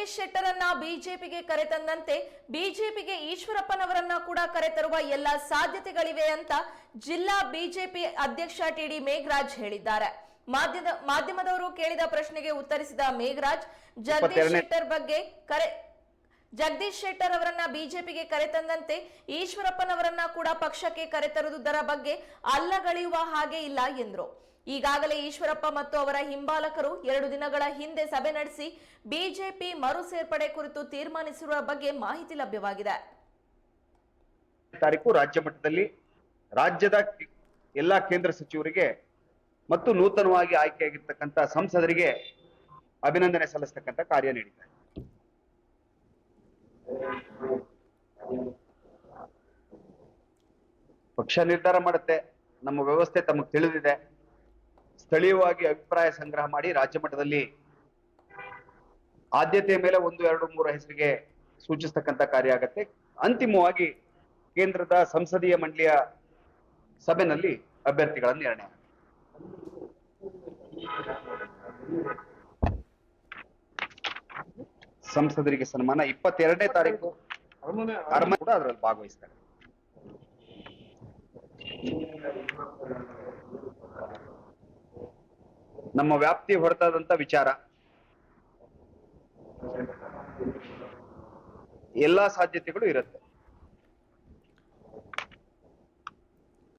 ಜಗದೀಶ್ ಶೆಟ್ಟರನ್ನ ಬಿಜೆಪಿಗೆ ಕರೆತಂದಂತೆ ಬಿಜೆಪಿಗೆ ಈಶ್ವರಪ್ಪನವರನ್ನ ಕೂಡ ಕರೆತರುವ ಎಲ್ಲ ಸಾಧ್ಯತೆಗಳಿವೆ ಅಂತ ಜಿಲ್ಲಾ ಬಿಜೆಪಿ ಅಧ್ಯಕ್ಷ ಟಿಡಿ ಮೇಘರಾಜ್ ಹೇಳಿದ್ದಾರೆ. ಮಾಧ್ಯಮ ಮಾಧ್ಯಮದವರು ಕೇಳಿದ ಪ್ರಶ್ನೆಗೆ ಉತ್ತರಿಸಿದ ಮೇಘರಾಜ್ ಜಗದೀಶ್ ಶೆಟ್ಟರ್ ಬಗ್ಗೆ ಕರೆ ಜಗದೀಶ್ ಶೆಟ್ಟರ್ ಅವರನ್ನ ಬಿಜೆಪಿಗೆ ಕರೆತಂದಂತೆ ಈಶ್ವರಪ್ಪನವರನ್ನ ಕೂಡ ಪಕ್ಷಕ್ಕೆ ಕರೆತರುವುದರ ಬಗ್ಗೆ ಅಲ್ಲಗಳೆಯುವ ಹಾಗೆ ಇಲ್ಲ ಎಂದ್ರು. ಈಗಾಗಲೇ ಈಶ್ವರಪ್ಪ ಮತ್ತು ಅವರ ಹಿಂಬಾಲಕರು ಎರಡು ದಿನಗಳ ಹಿಂದೆ ಸಭೆ ನಡೆಸಿ ಬಿಜೆಪಿ ಮರು ಸೇರ್ಪಡೆ ಕುರಿತು ತೀರ್ಮಾನಿಸಿರುವ ಬಗ್ಗೆ ಮಾಹಿತಿ ಲಭ್ಯವಾಗಿದೆ. ತಾರೀಕು ರಾಜ್ಯ ಮಟ್ಟದಲ್ಲಿ ರಾಜ್ಯದ ಎಲ್ಲಾ ಕೇಂದ್ರ ಸಚಿವರಿಗೆ ಮತ್ತು ನೂತನವಾಗಿ ಆಯ್ಕೆಯಾಗಿರ್ತಕ್ಕಂಥ ಸಂಸದರಿಗೆ ಅಭಿನಂದನೆ ಸಲ್ಲಿಸ್ತಕ್ಕಂಥ ಕಾರ್ಯ ನೀಡಿದ್ದಾರೆ. ಪಕ್ಷ ನಿರ್ಧಾರ ಮಾಡುತ್ತೆ. ನಮ್ಮ ವ್ಯವಸ್ಥೆ ತಮಗೆ ತಿಳಿದಿದೆ. ಸ್ಥಳೀಯವಾಗಿ ಅಭಿಪ್ರಾಯ ಸಂಗ್ರಹ ಮಾಡಿ ರಾಜ್ಯ ಮಟ್ಟದಲ್ಲಿ ಆದ್ಯತೆಯ ಮೇಲೆ ಒಂದು ಎರಡು ಮೂರು ಹೆಸರಿಗೆ ಸೂಚಿಸ್ತಕ್ಕಂಥ ಕಾರ್ಯ ಆಗತ್ತೆ. ಅಂತಿಮವಾಗಿ ಕೇಂದ್ರದ ಸಂಸದೀಯ ಮಂಡಳಿಯ ಸಭೆನಲ್ಲಿ ಅಭ್ಯರ್ಥಿಗಳ ನಿರ್ಣಯ ಸಂಸದರಿಗೆ ಸನ್ಮಾನ. ಇಪ್ಪತ್ತೆರಡನೇ ತಾರೀಕು ಅರಮನೆ ಕೂಡ ಅದರಲ್ಲಿ ಭಾಗವಹಿಸ್ತಾರೆ. ನಮ್ಮ ವ್ಯಾಪ್ತಿ ಹೊರತಾದಂತ ವಿಚಾರ. ಎಲ್ಲಾ ಸಾಧ್ಯತೆಗಳು ಇರುತ್ತೆ.